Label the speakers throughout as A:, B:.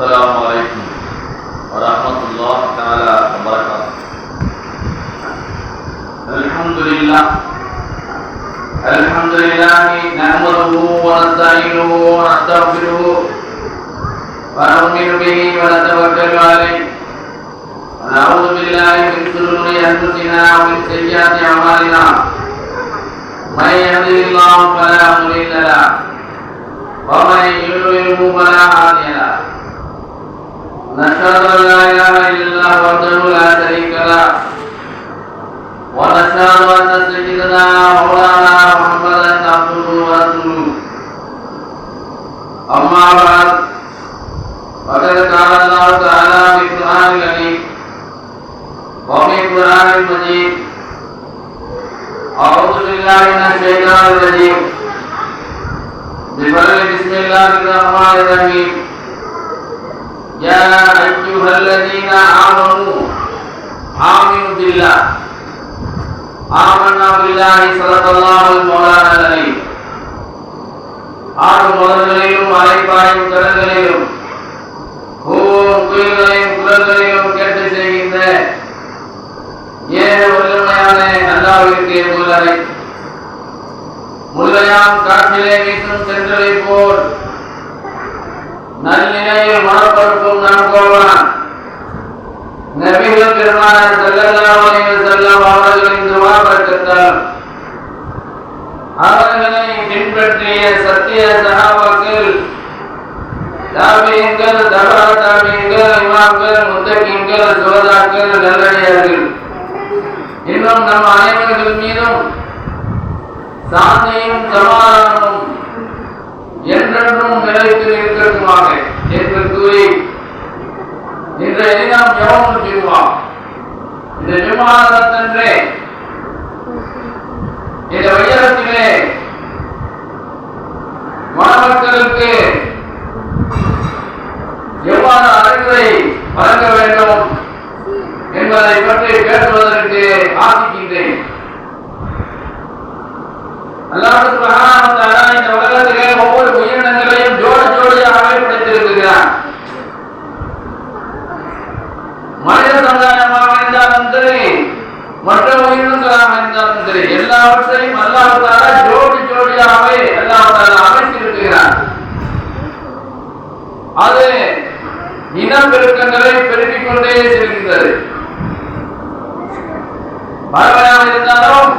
A: السلام عليكم ورحمة الله تعالى وبركاته. الحمد لله. الحمد لله نحمده ونستعينه ونستغفره ونؤمن به ونتوكل عليه. ونعوذ بالله من شرور أنفسنا ومن سيئات أعمالنا. من يهده الله فلا مضل له. ومن يضلله فلا هادي له. نشهد أن لا إله إلا الله وحده لا شريك له. ونشهد أن سيدنا مولانا محمدا عبده ورسوله. أما بعد فقد قال الله تعالى في القرآن الكريم وفي القرآن المجيد أعوذ بالله من الشيطان الرجيم. بفضل بسم الله الرحمن الرحيم. يا ايها الذين امنوا امنوا بالله آمنا بالله صدق الله المولانا العليم ஆறு முதல்களிலும் அலைப்பாயும் கடல்களிலும் பூவும் குயில்களையும் குரல்களையும் கேட்டு செய்கின்ற ஏழு வல்லமையான அல்லாவிற்கு முதலை முல்லையாம் காற்றிலே வீசும் சென்றலை போல் நல்நிலையில் மனப்படுத்தும் நன்கோவான் நபிகள் பெருமானார் ஸல்லல்லாஹு அலைஹி அவர்களின் துஆ பரக்கத்தால் அவர்களை பின்பற்றிய சத்திய சஹாபாக்கள் தாபியங்கள் தபா தாபியங்கள் இமாம்கள் முத்தகிங்கள் சுகதாக்கள் நல்லடியார்கள். இன்னும் நம் அனைவர்கள் மீதும் சாந்தியும் சமாதானமும் என்றென்றும் நிலைத்து இருக்கட்டுமாக என்று கூறி இன்றைய தினம் யவமுல் ஜும்மா இந்த ஜும்மாதத்தன்றே இந்த வையகத்திலே மாணவர்களுக்கு எவ்வாறு அறிவுரை வழங்க வேண்டும் என்பதை பற்றி பேசுவதற்கு ஆசிக்கின்றேன். அல்லாஹ் சுப்ஹானஹு இந்த உலகத்திலே ஒவ்வொரு உயிரினங்களையும் ஜோடி ஜோடியாகவே படைத்திருக்கிறான் மனித சமுதாயமாக இருந்தாலும் சரி மற்ற உயிரினங்களாக இருந்தாலும் சரி எல்லாவற்றையும் அல்லாஹ் தாலா ஜோடி ஜோடியாகவே அல்லாஹ் தாலா அது இனப்பெருக்கங்களை பெருக்கிக் கொண்டே செல்கின்றது. பறவையாக இருந்தாலும்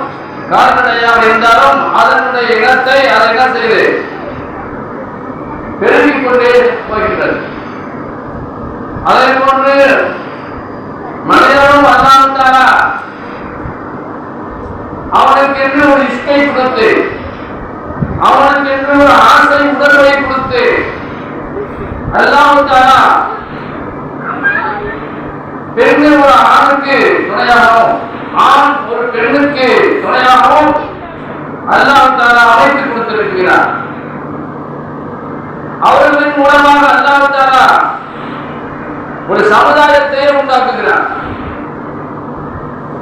A: கால்நடையாக இருந்தாலும் அதனுடைய இனத்தை அதை என்ன செய்து? பெருகிக் கொண்டே போகின்றது. அதே போன்று மனிதனும் அல்லாவிட்டாரா அவனுக்கு என்று ஒரு இஷ்டை கொடுத்து அவனுக்கு என்று ஒரு ஆசை உடல்களை கொடுத்து அல்லாவிட்டாரா பெண் ஒரு ஆணுக்கு துணையாகவும் ஆண் ஒரு பெண்ணுக்கு துணையாகவும் அல்லாவிட்டாரா அமைத்து கொடுத்திருக்கிறார். அவர்களின் மூலமாக அல்லாவுத்தாரா ஒரு சமுதாயத்தையே உண்டாக்குகிறார்.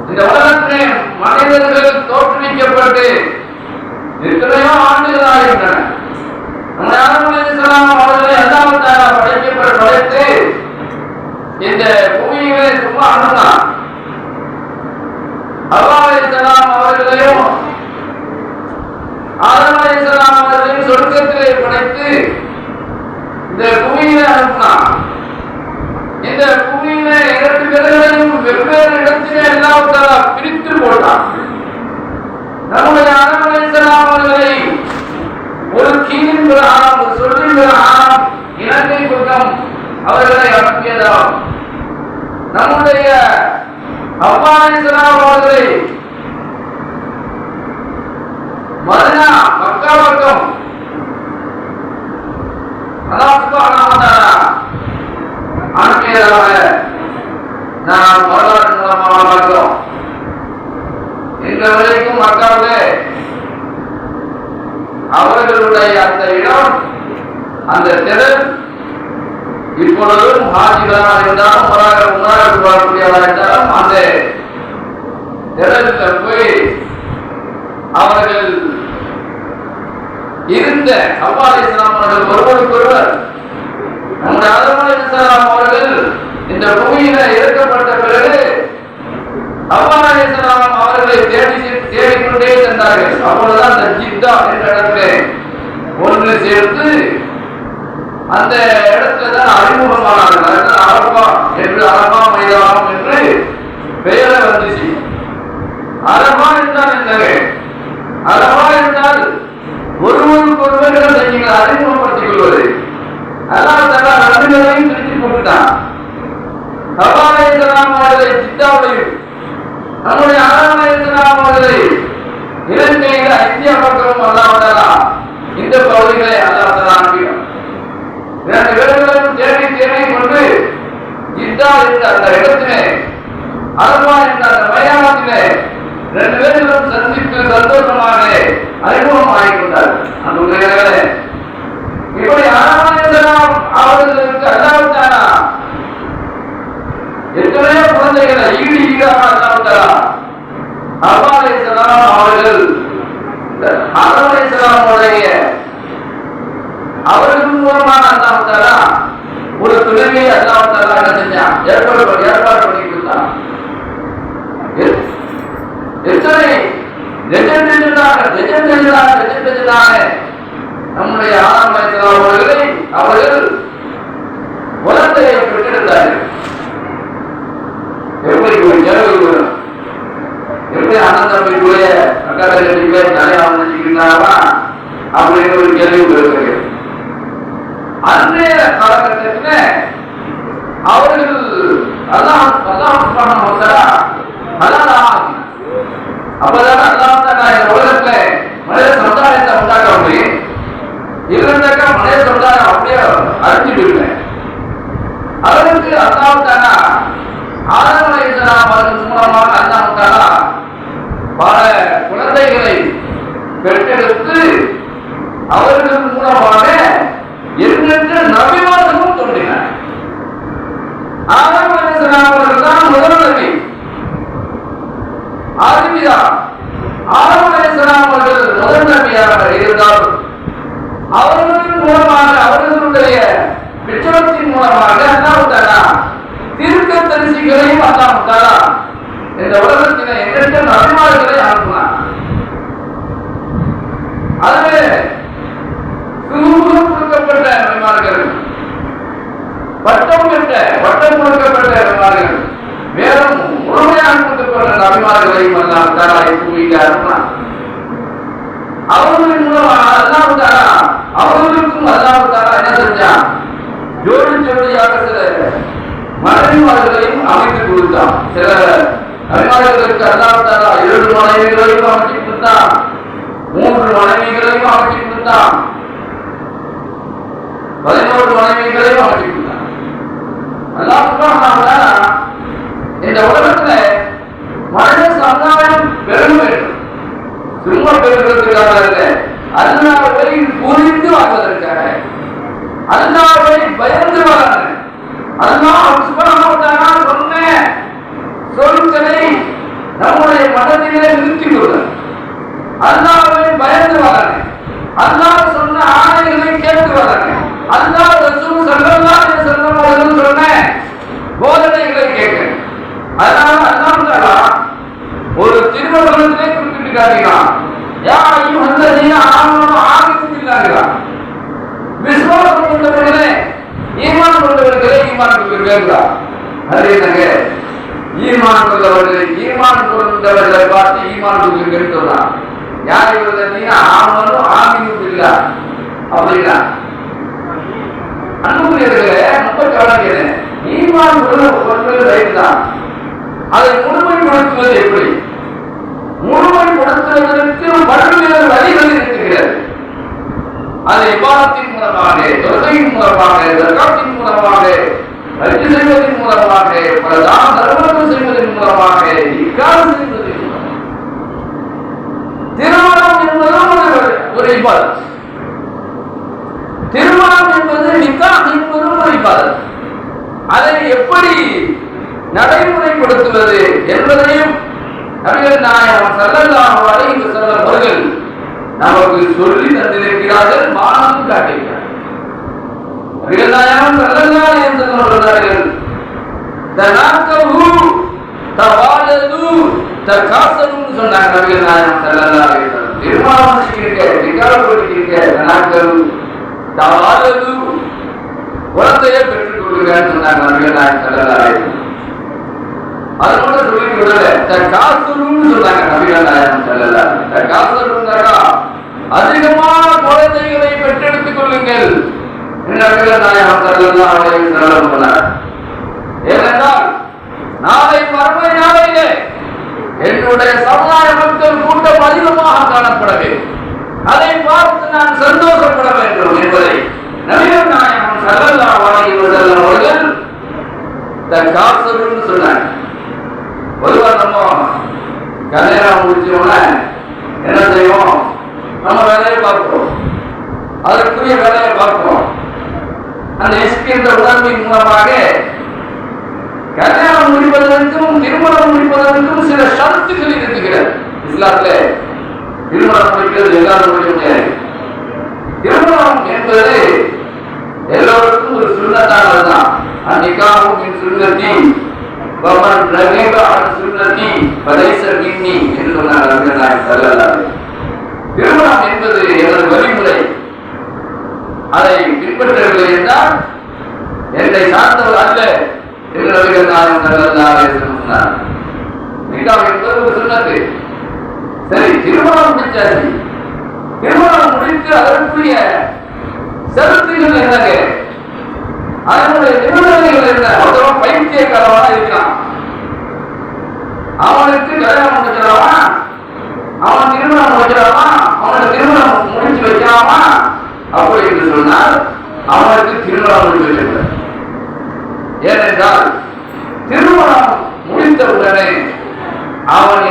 A: இந்த உலகத்திலே மனிதர்கள் தோற்றுவிக்கப்பட்டு எத்தனையோ ஆண்டுகள் ஆகின்றன. நம்முடைய ஆரம்பத்தில் இஸ்லாம் அவர்களை அல்லாவிட்டாரா படைக்கப்பட படைத்து இந்த பூமியிலே சும்மா அனுதான் அல்லாஹ் அவர்களையும் ஆதம் அலைஹிஸ்ஸலாம் அவர்களையும் சொர்க்கத்திலே படைத்து இந்த பூமியில அனுப்பினான். இந்த பூமியில இரண்டு பேர்களையும் வெவ்வேறு இடத்திலே எல்லாவற்றால பிரித்து போட்டான். நம்முடைய அரவணைத்தலாம் அவர்களை ஒரு கீழின் பிரகாரம் ஒரு சொல்லின் பிரகாரம் இலங்கை பக்கம் அவர்களை அனுப்பியதாகும் நம்முடைய அவ்வாணேஸ்வரம் அவர்களை மதுரா மக்கா பக்கம் அல்லாஹ் அனுப்பியதாக நாம் வரலாறு மூலமாக பார்க்கிறோம் இன்று வரைக்கும் மக்காவிலே அவர்களுடைய அந்த இடம் அந்த திறன் இப்பொழுதும் ஹாஜிகளாக இருந்தாலும் உமராக உமராக வரக்கூடியவராக இருந்தாலும் அந்த திறனில் போய் அவர்கள் இருந்த அவ்வாறு இஸ்லாம் அவர்கள் ஒருவருக்கொருவர் நம்முடைய அதமான இந்த பூமியில இறக்கப்பட்ட பிறகு அவ்வாறேசலாம் அவர்களை தேடி செ- தேடிக்கொண்டே சென்றார்கள் அப்பொழுதுதான் அந்த ஜித்தா என்ற ஒன்று சேர்த்து அந்த இடத்துல தான் அறிமுகமானார்கள் அரபா என்று அரபா மைதானம் என்று பெயரை வந்துச்சு. அரபா என்றால் என்னங்க? அரபா என்றால் ஒருவருக்கு ஒருவர் நீங்கள் அறிமுகப்படுத்திக் கொள்வது அல்லாஹ் தலா ரெண்டு பேரையும் பிரித்து போட்டுட்டான் ஹவாலை அவர்களை சித்தாவையும் நம்முடைய அலாமை அவர்களை இலங்கையில இந்தியா மக்களும் அல்லாஹ் இந்த பகுதிகளை அல்லாஹ் தலா இரண்டு பேர்களும் தேடி தேடி கொண்டு ஜித்தா என்ற அந்த இடத்திலே அரபா என்ற அந்த ரெண்டு பேர்களும் சந்தித்து சந்தோஷமாக அறிமுகம் ஆகிக்கொண்டார் அந்த இப்படி அரபாயலாம் அவர்களுக்கு அல்லாவிட்டாரா எத்தனையோ குழந்தைகளை ஈடு ஈடாக அல்லாவிட்டாரா அவர்கள் அரபாயலாமுடைய அவர்கள் மூலமாக அல்லாவிட்டாரா ஒரு துணைவியை என்ன செஞ்சான் ஏற்பாடு பண்ணி- ஏற்பாடு பண்ணி கொடுத்தான். எத்- எத்தனை? லெஜெண்டர்களாக லெஜெண்டர்களாக லெஜெண்டர்களாக நம்முடைய ஆறாம் அவர்களை அவர்கள் எப்படி ஒரு எப்படி ஆனந்தம் அக்கா அப்படின்னு ஒரு கேள்வி அன்றைய காலகட்டத்தில் அவர்கள் அல்லாஹ் அல்லாஹ் வந்தாரா வ தஆலா அல்லாஹ் அப்பதான் அல்லாஹ் தஆலா இந்த உலகத்துல மனித சமுதாயத்தை உண்டாக்க முடியும். இருந்தாக்கா மனித சமுதாயம் அப்படியே அழிஞ்சு போயிருந்தேன் அவருக்கு அல்லாஹ் தானா ஆதம் அலைஹிஸ்ஸலாம் அவர்கள் மூலமாக அல்லாஹ் தஆலா பல குழந்தைகளை பெற்றெடுத்து அவர்கள் மூலமாக எண்ணற்ற நபிமார்களும் தோன்றினார் ஆதம் அலைஹிஸ்ஸலாம் அவர்கள் தான் முதல் நபி. ஆதிபிதா ஆதம் அலைஹிஸ்ஸலாம் அவர்கள் முதல் நபியாக இருந்தாலும் அவர்களின் மூலமாக அவர்களுடைய பிச்சவத்தின் மூலமாக அல்லாஹ் தஆலா தீர்க்க தரிசிகளையும் அல்லாஹ் இந்த உலகத்தினை எண்ணற்ற நபிமார்களை அனுப்பினார் அதுவே சுருகம் கொடுக்கப்பட்ட நபிமார்கள் பட்டம் என்ற பட்டம் கொடுக்கப்பட்ட நபிமார்கள் வேறும் முழுமையாக கொடுக்கப்பட்ட நபிமார்களையும் அல்லாஹ் தஆலா பூமிக்கு அவர்களின் மூலமாக அல்லாஹ் தஆலா அவர்களுக்கும் அல்லாஹ் என்ன செஞ்சான்? ஜோடி ஜோடியாக சில மனைவிமார்களையும் அமைத்து கொடுத்தான். சில நபிமார்களுக்கு அல்லாஹ் தாரா ஏழு மனைவிகளையும் அமைச்சு கொடுத்தான். மூன்று மனைவிகளையும் அமைச்சு கொடுத்தான். பதினோரு மனைவிகளையும் அமைச்சு கொடுத்தான் அல்லாஹ் சுப்ஹானஹு வ தஆலா இந்த உலகத்துல மனித சமுதாயம் பெருக வேண்டும். சும்மா பெருகிறதுக்காக அல்ல அல்லாவை புரிந்து வாழ்வதற்காக. அல்லாவை பயந்து வாழ அல்லாஹ் சுப்ஹானஹு சொன்ன சொற்களை நம்முடைய மனதிலே நிறுத்திக் கொள்ள அல்லாவை பயந்து வாழ அல்லாஹ் சொன்ன ஆணைகளை கேட்டு வாழ அல்லாஹ் ரசூல் ஸல்லல்லாஹு அலைஹி வஸல்லம் அவர்கள் சொன்ன போதனைகளை கேட்க அதனால அல்லாஹ் தஆலா ஒரு திருமணத்திலே குறிப்பிட்டு காட்டுகிறான் யா ஐயும் அல்லதீன ஆமனு ஆமினு பில்லாஹ் விசுவாசம் கொண்டவர்களே ஈமான் கொண்டவர்களே ஈமான் கொள்வீர்களா அது ஈமான் கொண்டவர்களை ஈமான் கொண்டவர்களை பார்த்து ஈமான் கொள்வீர்கள் சொன்னான். யார் இவர்கள் ஆமனு ஆமினு பில்லாஹ் அப்படின்னா அன்புக்குரியவர்களே ரொம்ப கவனிக்கிறேன் ஈமான் கொள்வது ரைட் தான் அதை முழுமைப்படுத்துவது எப்படி? முழுமைப்படுத்துவதற்கு பல்வேறு வழிகள் இருக்கிறது. அது விவாதத்தின் மூலமாக தொழுகையின் மூலமாக தர்காத்தின் மூலமாக ரஜி செய்வதன் மூலமாக பல தான திருமணம் செய்வதன் மூலமாக இக்காலம் செய்வதன் திருமணம் என்பதும் ஒரு- இபாதத் திருமணம் என்பது நிக்காஹ் என்பதும் ஒரு இபாதத் அதை எப்படி நடைமுறைப்படுத்துவது என்பதையும் நபிகள் நாயகம் ஸல்லல்லாஹு அலைஹி வஸல்லம் அவர்கள் நமக்கு சொல்லி தந்திருக்கிறார்கள் மானம் காட்டுகிறார்கள் நபிகள் நாயகம் ஸல்லல்லாஹு அலைஹி வஸல்லம் தனாக்கவு தவாலது தகாசதுன்னு சொன்னாங்க நபிகள் நாயகம் ஸல்லல்லாஹு அலைஹி வஸல்லம். திருமணம் பண்ணிக்கிறீங்க நிக்கால் பண்ணிக்கிறீங்க தனாக்கவு தவாலது குழந்தையை பெற்றுக் கொள்ளுங்கன்னு சொன்னாங்க நபிகள் நாயகம் ஸல்லல்லாஹு அலைஹி வஸல்லம். அது சொல்லி விடல சொன்னாங்க நபிகள் நாயகம் ஸல்லல்லாஹு அலைஹி வஸல்லம் தகாசுன்னாக்கா அதிகமான குழந்தைகளை பெற்றெடுத்துக் கொள்ளுங்கள் என்று நபிகள் நாயகம் ஸல்லல்லாஹு அலைஹி வஸல்லம் சொன்னார் ஏனென்றால் நாளை மறுமை நாளையிலே என்னுடைய சமுதாய மக்கள் கூட்டம் அதிகமாக காணப்பட வேண்டும் அதை பார்த்து நான் சந்தோஷப்பட வேண்டும் என்பதை நபிகள் நாயகம் ஸல்லல்லாஹு அலைஹி வஸல்லம் அவர்கள் தகாசுன்னு சொன்னாங்க பொதுவாக நம்ம கல்யாணம் முடிச்சோம்னா என்ன செய்வோம் நம்ம வேலையை பார்ப்போம் அதற்குரிய வேலையை பார்ப்போம் அந்த எஸ்கின்ற உடம்பின் மூலமாக கல்யாணம் முடிப்பதற்கும் திருமணம் முடிப்பதற்கும் சில ஷரத்துகள் இருக்குகிறது இஸ்லாத்துல திருமணம் முடிக்கிறது எல்லாரும் முடிய முடியாது திருமணம் என்பது எல்லோருக்கும் ஒரு சுண்ணத்தானதுதான் அன்னைக்காகவும் من சுண்ணத்தி ومن رغب عن சுண்ணத்தி فليس مني என்று சொன்னார் நபிகள் நாயகம் ஸல்லல்லாஹு திருமணம் என்பது எனது வழிமுறை. அதை பின்பற்றவில்லை என்றால் என்னை சார்ந்தவர் அல்ல என்று நபிகள் நாயகம் ஸல்லல்லாஹு அலைஹி சொன்னார். நிக்காஹ் என்பது ஒரு சுண்ணத்து சரி திருமணம் முடிச்சாச்சு. திருமணம் முடித்து அதற்குரிய செலுத்துகள் என்னங்க? அதனுடைய நிபந்தனைகள் என்ன? ஒருத்தவன் பைத்தியக்காரவனா இருக்கான் அவனுக்கு கல்யாணம் முடிச்சிடலாமா அவன் திருமணம் முடிச்சிடலாமா அவனுக்கு திருமணம் முடிச்சு வைக்கலாமா? அப்படி என்று சொன்னால் அவனுக்கு திருமணம் முடிச்சு வைக்கக்கூடாது ஏனென்றால் திருமணம் முடிந்த உடனே அவன்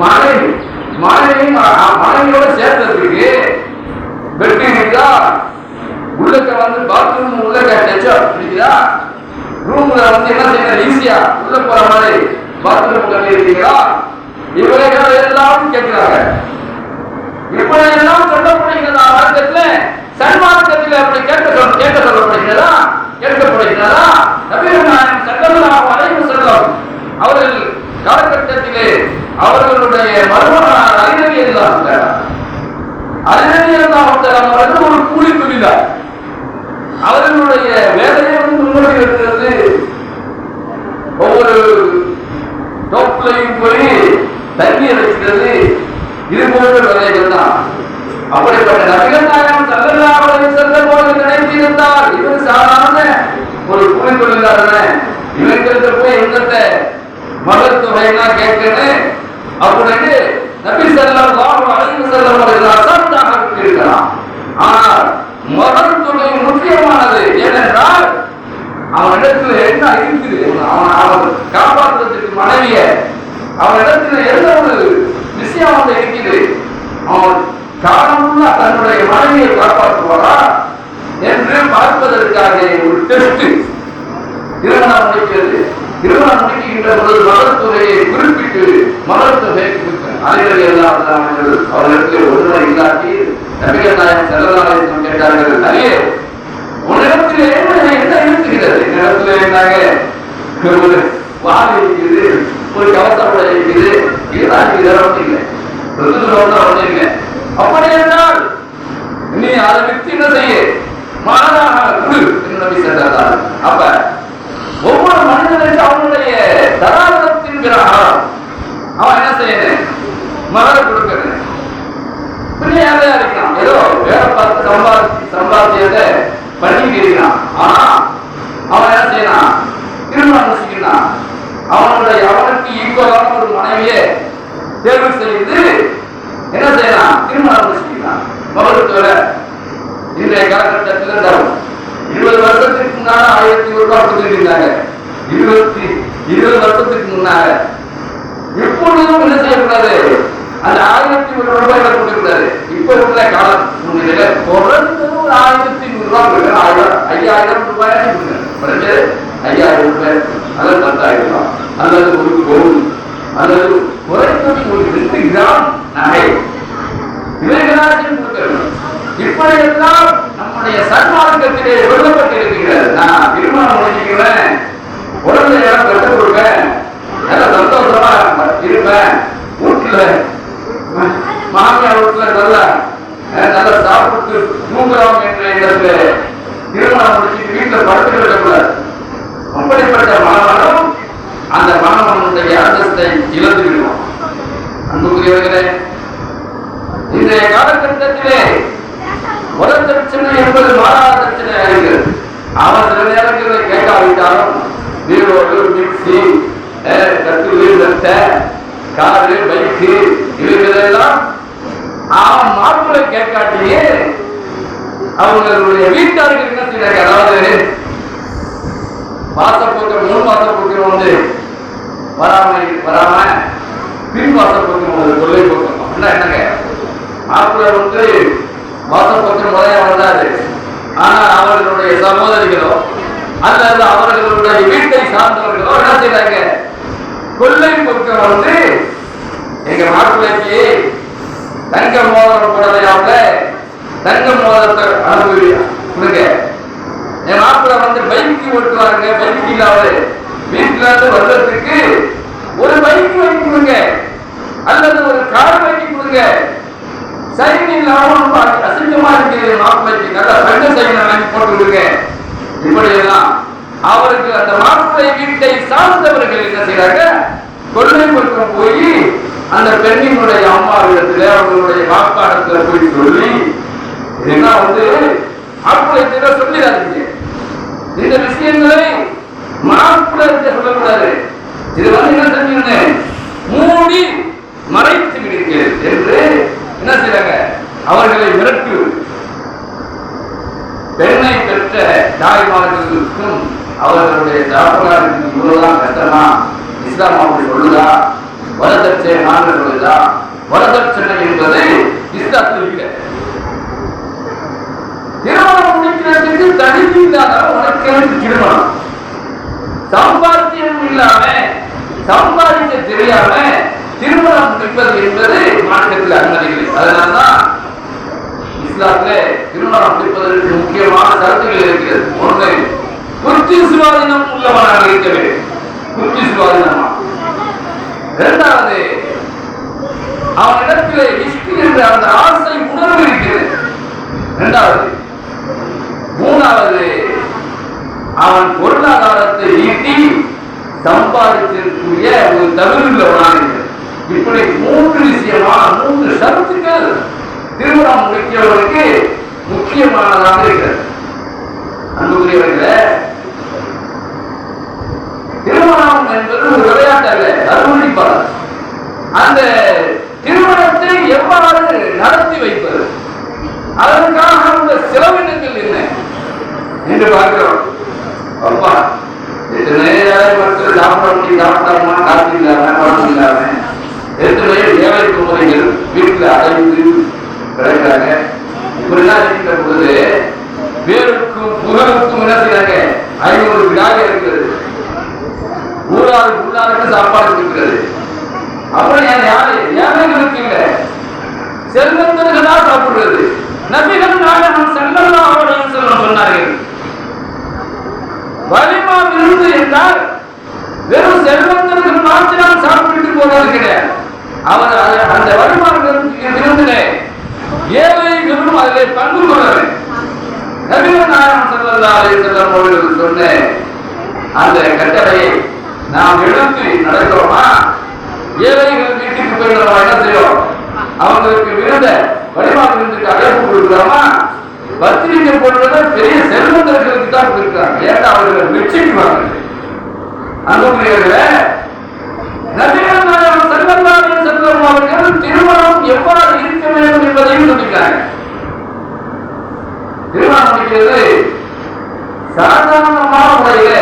A: மனைவி மனைவி மனைவியோட சேர்த்ததுக்கு பெட்டு உள்ளக்க வந்து பாத்ரூம் உள்ளக்க டச்சா புரியுதா ரூம்ல வந்து என்ன செய்யணும்? ஈஸியா உள்ள போற மாதிரி பாத்ரூம் கட்டி இருக்கீங்களா இவர்கள் எல்லாம் கேட்கிறாங்க. இப்படி எல்லாம் சொல்லப்படுகிறதா மார்க்கத்துல சன்மார்க்கத்தில் கேட்க சொல்ல கேட்க சொல்லப்படுகிறதா? கேட்கப்படுகிறதா? நபிகள் நாயகம் ஸல்லல்லாஹு அலைஹி வஸல்லம் அவர்கள் காலகட்டத்திலே அவர்களுடைய மருமகனார் அறிநபி இருந்தாங்க அறிநபி இருந்தாங்க அவர்கள் ஒரு கூலி தொழிலார் அவர்களுடைய வேலையை வந்து முன்னோக்கி இருக்கிறது. ஒவ்வொரு தோப்புலையும் போய் தண்ணீர் வைக்கிறது இது போன்ற வேலைகள் தான். அப்படிப்பட்ட நபிகள் நாயகம் சல்லல்லாஹு அலைஹி போது அவர்கள் நினைத்திருந்தார் இவர் சாதாரண ஒரு கூலி தொழிலாளர் இவர்களுக்கு போய் எங்கிட்ட மகள் தொகையெல்லாம் கேட்கணும் அப்படின்னு நபி ஸல்லல்லாஹு அலைஹி வஸல்லம் அவர்கள் அசால்ட்டாக இருக்கலாம். ஆனால் மகள் தொகை முக்கியமானது ஏனென்றால் அவனிடத்துல என்ன இருக்குது? அவன் அவன் காப்பாற்றுவதற்கு மனைவிய அவனிடத்துல எந்த ஒரு விஷயம் வந்து இருக்குது? அவன் காலமுள்ள தன்னுடைய மனைவியை காப்பாற்றுவாரா என்று பார்ப்பதற்காக ஒரு டெஸ்ட் திருமணம் முடிக்கிறது திருமணம் முடிக்கின்ற பொழுது மலர்த்துறையை குறிப்பிட்டு மலர்த்துறை அறிவுரை எல்லாம் அவர்களுக்கு ஒன்றுமை இல்லாட்டி நபிகள் நாயகம் செல்லலாலயம் கேட்டார்கள் நிறைய உன்னிடத்தில் என்ன என்ன இருக்கிறது என்னிடத்துல என்னங்க ஒரு வால் காரு பைக்கு இவைகளெல்லாம் அவன் மாப்பிள்ளை கேட்காட்டியே அவங்களுடைய வீட்டாருக்கு என்ன செய்யறாங்க அதாவது வாசப்போக்கம் மூணு வாசப்போக்கம் வந்து வராம வராம பின் வாசப்போக்கம் வந்து கொள்ளை போக்கம் அப்படின்னா என்னங்க? மாப்பிள்ளை வந்து வாசப்போக்கம் முதல்ல வந்தாரு ஆனா அவர்களுடைய சகோதரிகளோ அல்லது அவர்களுடைய வீட்டை சார்ந்தவர்களோ என்ன செய்யறாங்க கொள்ளை பொருட்கள் வந்து எங்க மாப்பிள்ளைக்கு தங்க மோதிரம் போடலையாமல தங்க மோதிரத்தை அனுபவிங்க கொடுங்க என் மாப்பிள்ளை வந்து பைக்கு ஓட்டுவாருங்க பைக் இல்லாமல். வீட்டுல இருந்து வர்றதுக்கு ஒரு பைக் வாங்கி கொடுங்க. அல்லது ஒரு கார் வாங்கி கொடுங்க. சைன் இல்லாமல் அசிங்கமா இருக்கு மாப்பிள்ளைக்கு. நல்ல தங்க சைனை வாங்கி போட்டு கொடுங்க இப்படி அவர்கள் அவருக்கு அந்த மாப்பிள்ளை வீட்டை சார்ந்தவர்கள் என்ன செய்யறாங்க கொள்ளை பக்கம் போய் அந்த பெண்ணினுடைய அம்மாவிடத்துல அவர்களுடைய வாக்காளத்துல போய் சொல்லி இதெல்லாம் வந்து மாப்பிள்ளை சொல்லிடாதீங்க. இந்த விஷயங்களை மாப்பிள்ளை சொல்லக்கூடாது. இது வந்து என்ன செஞ்சீங்க மூடி மறைத்து விடுங்கள். என்று என்ன செய்யறாங்க அவர்களை மிரட்டு. பெண்ணை பெற்ற தாய்மார்களுக்கும் அவர்களுடைய தாப்பனாருக்கு இவ்வளவுதான் கட்டமா? இஸ்லாம் அப்படி சொல்லுதா? வரதட்சணை நாங்கள் சொல்லுதா? வரதட்சணை என்பது இஸ்லாத்தில் திருமணம் முடிக்கிறதுக்கு தகுதி இல்லாத உனக்கு திருமணம். சம்பாத்தியம் இல்லாம சம்பாதிக்க தெரியாம திருமணம் முடிப்பது என்பது மாநிலத்தில் அனுமதி இல்லை. அதனால்தான் இஸ்லாத்துல திருமணம் முடிப்பதற்கு முக்கியமான கருத்துக்கள் இருக்கிறது. ஒன்று புத்தி சுவாதீனம் உள்ளவனாக இருக்க வேண்டும். புத்தி சுவாதீனமா இரண்டாவது அவனிடத்திலே இஷ்டி என்ற அந்த ஆசை உணர்வு இருக்கிறது. இரண்டாவது மூணாவது அவன் பொருளாதாரத்தை ஈட்டி சம்பாதித்திருக்கூடிய ஒரு தகுதியுள்ளவனாக இப்படி மூன்று விஷயமான மூன்று சரத்துக்கள் திருமணம் முடிக்கிறவருக்கு முக்கியமானதாக இருக்கிறது. அன்புக்குரியவர்களே திருமணம் என்பது ஒரு விளையாட்டு அல்ல அருள்பாளர் அந்த திருமணத்தை எவ்வாறு நடத்தி வைப்பது அதற்காக உள்ள செலவினங்கள் என்ன என்று பார்க்கிறோம் அப்பா எத்தனையோ மக்கள் சாப்பிட முடியும் சாப்பிட்டாமா காசு இல்லாம பணம் இல்லாம எத்தனையோ ஏழை குமரிகள் வீட்டில் அடைந்து கிடக்கிறாங்க இப்படிலாம் இருக்கிற பொழுது பேருக்கும் புகழுக்கும் என்ன செய்றாங்க ஐநூறு விழாக இருக்கிறது ஊராறு உள்ளாருக்கு சாப்பாடு அப்புறம் ஏன் யாரு? ஏழைகளுக்கு இல்ல செல்வந்தர்கள் சாப்பிடுறது. நபிகள் நாயகம் செல்லல்லா அவர்கள் சொன்னார்கள். வலிமா விருந்து என்றால் வெறும் செல்வந்தர்கள் மாத்திரம் சாப்பிட்டு போவது கிடையாது அவர் அந்த வலிமா விருந்திலே ஏழைகளும் அதில் பங்கு கொள்ளவர் நபிகள் நாயகம் செல்லல்லா அலைஹிஸ்ஸலாம் அவர்கள் சொன்ன அந்த கட்டளையை நாம் எழுந்து நடக்கிறோமா? ஏழைகள் வீட்டுக்கு போய் நம்ம என்ன செய்யும் அவங்களுக்கு விருந்த வழிமா அழைப்பு கொடுக்கிறோமா பத்திரிகை போடுறத பெரிய செல்வந்தர்களுக்கு தான் கொடுக்குறாங்க. ஏன்னா அவர்கள் வெற்றிக்குவாங்க அன்புக்குரியவர்களே நபிகள் நாயகம் ஸல்லல்லாஹு அலைஹி அவர்கள் திருமணம் எவ்வாறு இருக்க வேண்டும் என்பதையும் சொல்லிக்கிறாங்க திருமணம் முடிக்கிறது சாதாரணமான முறையில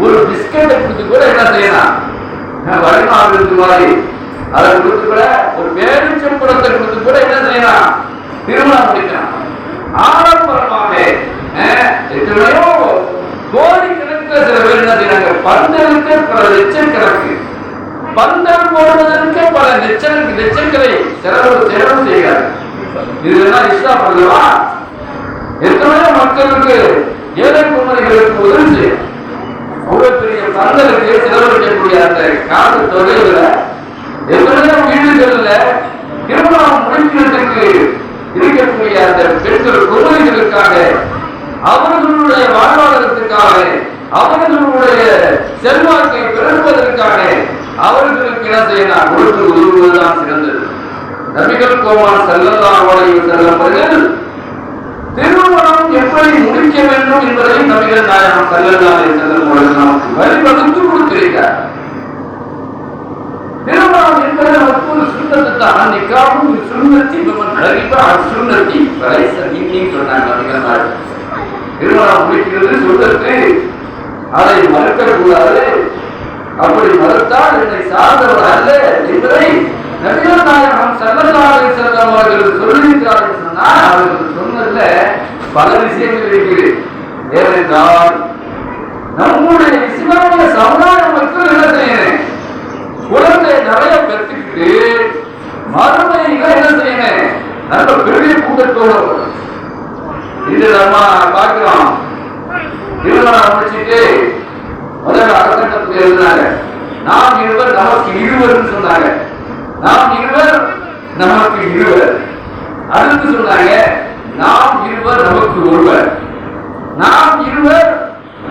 A: ஒரு பிஸ்கெட்டை கொடுத்து கூட என்ன செய்யலாம்? வலிமா விருந்து மாதிரி அதை கொடுத்து கூட ஒரு பேரிச்சம்பழத்தை கொடுத்து கூட என்ன செய்யலாம்? திருமணம் முடிக்கலாம். ஆடம்பரமாக அஹ், எத்தனையோ கோடி கணக்கில் சில பேர் என்ன செய்யறாங்க? பந்தலுக்கு பல லட்சக்கணக்கு பந்தல் போடுவதற்கு பல லட்சம் லட்சங்களை செலவு செலவு செய்கிறார்கள் இதெல்லாம் பண்ணலாம் எத்தனையோ மக்களுக்கு ஏழை குமரிகளுக்கு உதவி செய்யும் அவ்வளவு பெரிய பந்தலுக்கு செலவழிக்கக்கூடிய அந்த காசு தொகையில எத்தனையோ வீடுகள்ல திருமணம் முடிக்கிறதுக்கு இருக்கக்கூடிய அந்த பெண்கள் குமரிகளுக்காக அவர்களுடைய வாழ்வாதாரத்துக்காக அவர்களுடைய செல்வாக்கை பெருக்குவதற்காக அவர்களுக்கு என்ன செய்யலாம்? கொடுத்து உதவுவதுதான் சிறந்தது. நபிகள் கோமான் செல்லலாம் செல்லவர்கள் திருமணம் எப்படி முடிக்க வேண்டும் என்பதை நபிகள் நாயகம் சல்லல்லாஹு நமக்கு வழிவகுத்து கொடுத்திருக்கிறார். திருமணம் என்பது நமக்கு ஒரு நிக்காவும் சுண்ணத்தி சுண்ணத்தி சொன்னாங்க நபிகள் நாயகம். திருமணம் முடிக்கிறது சுண்ணத்து அதை மறுக்கக்கூடாது. அப்படி மறுத்தால் என்னை சார்ந்தவர் அல்ல என்பதை நபிகள் நாயகம் சல்லல்லாஹு செல்லம் அவர்கள் சொல்லியிருக்கிறார்கள். சொன்னால் சொன்னதுல பல விஷயங்கள் இருக்குது. ஏனென்றால் நம்முடைய இஸ்லாமிய சமுதாய மக்கள் என்ன செய்யணும் குழந்தை நிறைய பெற்றுக்கிட்டு மறுமையில என்ன செய்யணும் நல்ல பெரிய கூட்டத்தோடு இது நம்ம பார்க்கிறோம். திருமணம் முடிச்சுட்டு முதல்ல அரசாங்கத்துக்கு எழுதினாங்க. நாம் இருவர் நமக்கு இருவர்னு சொன்னாங்க. நாம் இருவர் நமக்கு இருவர். அதுக்கு சொன்னாங்க நாம் இருவர் நமக்கு ஒருவர். நாம் இருவர்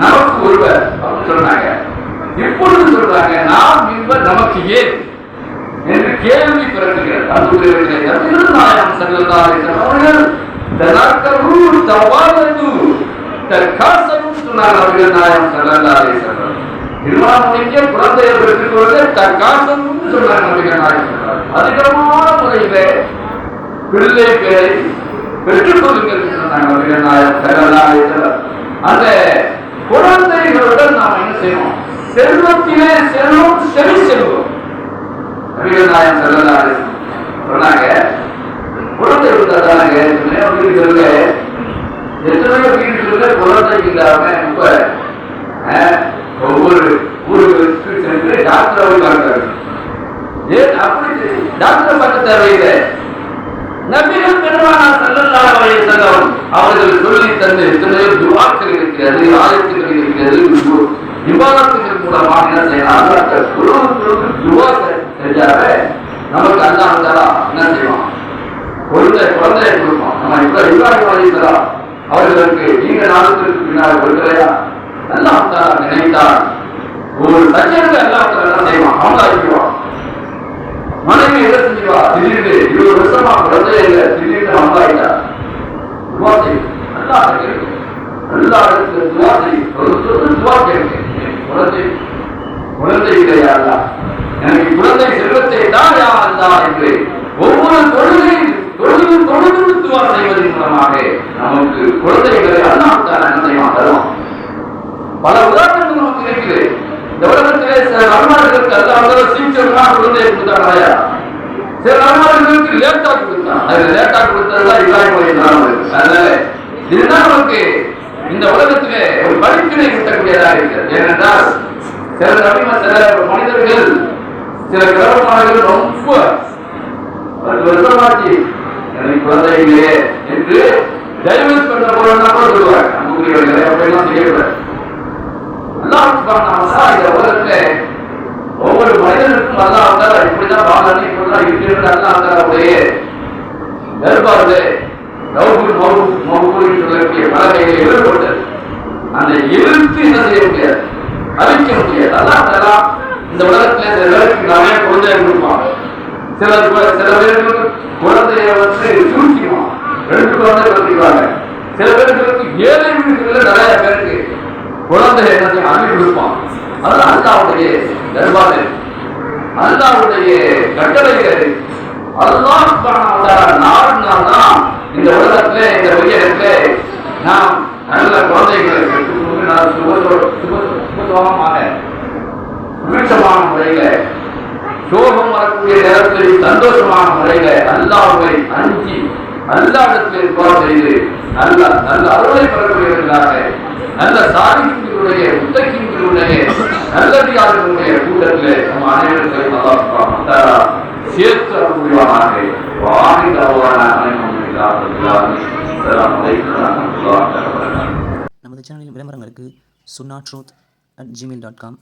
A: நமக்கு ஒருவர். அப்படின்னு சொன்னாங்க இப்பொழுது சொல்றாங்க நாம் இருவர் நமக்கு ஏன்? என்று கேள்வி பிறகுகிறது அன்புக்குரியவர்களே நபிகள் நாயகம் ஸல்லல்லாஹு அலைஹி வஸல்லம் அவர்கள் தனக்கரு தவாலது தற்காசம் சொன்னார் நபிகள் நாயகம் ஸல்லல்லாஹு அலைஹி வஸல்லம் திருமணம் முடிஞ்ச குழந்தையை பெற்றுக்கொள்வது தற்காசம் சொன்னார் நபிகள் நாயகம் ஸல்லல்லாஹு அதிகமான முறையிலே பிள்ளை பேரை பெற்றுக்கொள்ளுங்கள் என்று சொன்னாங்க. அந்த குழந்தைகளுடன் நாம் என்ன செய்வோம்? செல்வத்திலே செல்வம் செவி செல்வம். நபிகள் நாயகம் சொன்னாங்க. குழந்தை இருந்தாங்க வீடுகள்ல எத்தனையோ வீடுகள்ல குழந்தை இல்லாம இப்ப அஹ், ஒவ்வொரு ஊருக்கு சென்று டாக்டரை ஏன் அப்படி டாக்டர் பார்க்க தேவையில்லை? நபிகள் அவர்கள் சொல்லி தந்த எத்தனையோ துவாக்கள் இருக்கிறது ஆயத்துகள் இருக்கிறது. வி- மூலமாக என்ன செய்யலாம்? குழுவுக்கு துவா செஞ்சாவே நமக்கு அல்லா வந்தாரா என்ன செய்வான்? குழந்தை குழந்தையை கொடுப்பான். நம்ம அவர்களுக்கு நீங்க நாளுக்கு பின்னால் கொடுக்கலையா நல்லா நினைத்தார் ஒரு சஜனுக்கு அல்லா என்ன செய்வான்? அவங்களாக்கிடுவான் மனைவி என்ன செஞ்சுவா திடீர்னு இவ்வளவு வருஷமா குழந்தைய இல்ல. திடீர்னு வந்தாயிட்டா துவா செய்யும். நல்லா கேட்கு எல்லா இடத்துல துவா செய்யும். ஒரு துவா குழந்தை. குழந்தை இல்லையா எனக்கு குழந்தை செல்வத்தை தான் யா அல்லா என்று ஒவ்வொரு தொழுகையும் தொழுது தொழுது துவா செய்வதன் மூலமாக நமக்கு குழந்தைகளை அல்லா தான் தரும் பல உதாரணங்கள் நமக்கு இருக்கிறது இந்த உலகத்திலே சில வரலாறுகளுக்கு அல்லாத சீக்கிரமாக குழந்தையை கொடுத்தாங்க லேட்டா கொடுத்தான். அது லேட்டா கொடுத்ததுதான் இப்ராஹிம் அலைஹிஸ்ஸலாம் அதனால இதுதான் நமக்கு இந்த உலகத்திலே ஒரு படிப்பினை கிட்டக்கூடியதாக இருக்கிறது. ஏனென்றால் சில நபிம சில மனிதர்கள் சில கிரகமானர்கள் ரொம்ப பத்து எனக்கு குழந்தை இல்லையே என்று டைவர்ஸ் பண்ண போறோம்னா கூட சொல்லுவாங்க. நம்முடைய அப்படியெல்லாம் செய்யக்கூடாது அல்லாஹ் இந்த உலகத்திலே ஒவ்வொரு மனிதனுக்கும் அல்லாஹ் தஆலா இப்படிதான் வாழணும் இப்படிதான் இருக்கிறது அல்லாஹ் தஆலாவுடைய தர்பாரிலே லௌகுல் மௌ- மௌகூல் சொல்லக்கூடிய அந்த எழுத்து என்ன செய்ய முடியாது. அழிக்க முடியாது. அல்லாஹ் தஆலா இந்த உலகத்திலே சில பேருக்கு நிறைய கொடுப்பான் சில சில பேருக்கு குழந்தைய வந்து சூழ்ச்சிக்குவான். ரெண்டு குழந்தை பிறந்திருக்காங்க சில பேருக்கு ஏழை வீடுகளில் நிறைய பேருக்கு குழந்தை என்ன செய்யும் அள்ளி கொடுப்பான். அது அல்லாவுடைய தர்பாரு அல்லாவுடைய கட்டளைகள் அல்லாஹ் நாடுனால்தான் இந்த உலகத்திலே இந்த உயரத்திலே நாம் நல்ல குழந்தைகளை பெற்றுக்கொண்டு நாம் சுப- சுபத்துவமாக சுபிட்சமான முறையில சோகம் வரக்கூடிய நேரத்தில் சந்தோஷமான முறையில அல்லாஹ்வை அஞ்சி அல்லாவிடத்தில் செய்து நல்ல நல்ல அருளை பெறக்கூடியவர்களாக நல்ல அனைவருக்கும் சேர்த்து அருள்வானாக
B: நமது சேனலின் விளம்பரங்களுக்கு சுன்னா truth at Gmail dot com